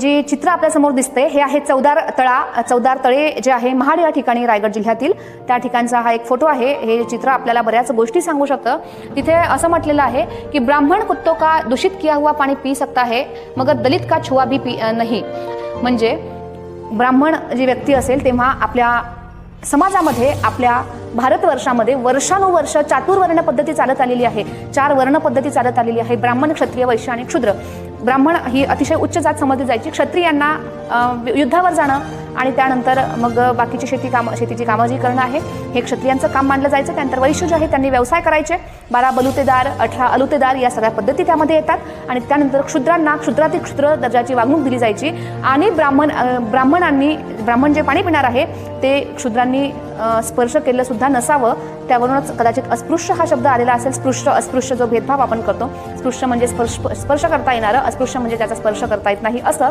जे चित्र आपल्यासमोर दिसते हे आहे चौदार तळा चौदार तळे जे आहे महाड या ठिकाणी रायगड जिल्ह्यातील. त्या ठिकाणचा हा एक फोटो आहे. हे चित्र आपल्याला बऱ्याच गोष्टी सांगू शकतं. तिथे असं म्हटलेलं आहे की ब्राह्मण कुत्तो का दूषित किया हुआ पाणी पी सकता है मगर दलित का छुआ भी पी नाही. म्हणजे ब्राह्मण जी व्यक्ती असेल तेव्हा आपल्या समाजामध्ये आपल्या भारतवर्षामध्ये वर्षानुवर्ष चातुर्वर्ण पद्धती चालत आलेली आहे. चार वर्ण पद्धती चालत आलेली आहे. ब्राह्मण क्षत्रिय वैश्य आणि क्षुद्र. ब्राह्मण ही अतिशय उच्च जात समजली जायची. क्षत्रियांना युद्धावर जाणं आणि त्यानंतर मग बाकीची शेती कामं शेतीची कामं जी करणं आहे हे क्षत्रियांचं काम मानलं जायचं. त्यानंतर वैश्य जे आहे त्यांनी व्यवसाय करायचे. बारा बलुतेदार अठरा अलुतेदार या सगळ्या पद्धती त्यामध्ये येतात. आणि त्यानंतर क्षुद्रांना क्षुद्रातील क्षुद्र दर्जाची वागणूक दिली जायची. आणि ब्राह्मण ब्राह्मणांनी ब्राह्मण जे पाणी पिणार आहे ते क्षुद्रांनी स्पर्श केलं सुद्धा नसावं. त्यावरूनच कदाचित अस्पृश्य हा शब्द आलेला असेल. स्पृश्य अस्पृश्य जो भेदभाव आपण करतो. स्पृश्य म्हणजे स्पर्श स्पर्श करता येणारं अस्पृश्य म्हणजे त्याचा स्पर्श करता येत नाही असं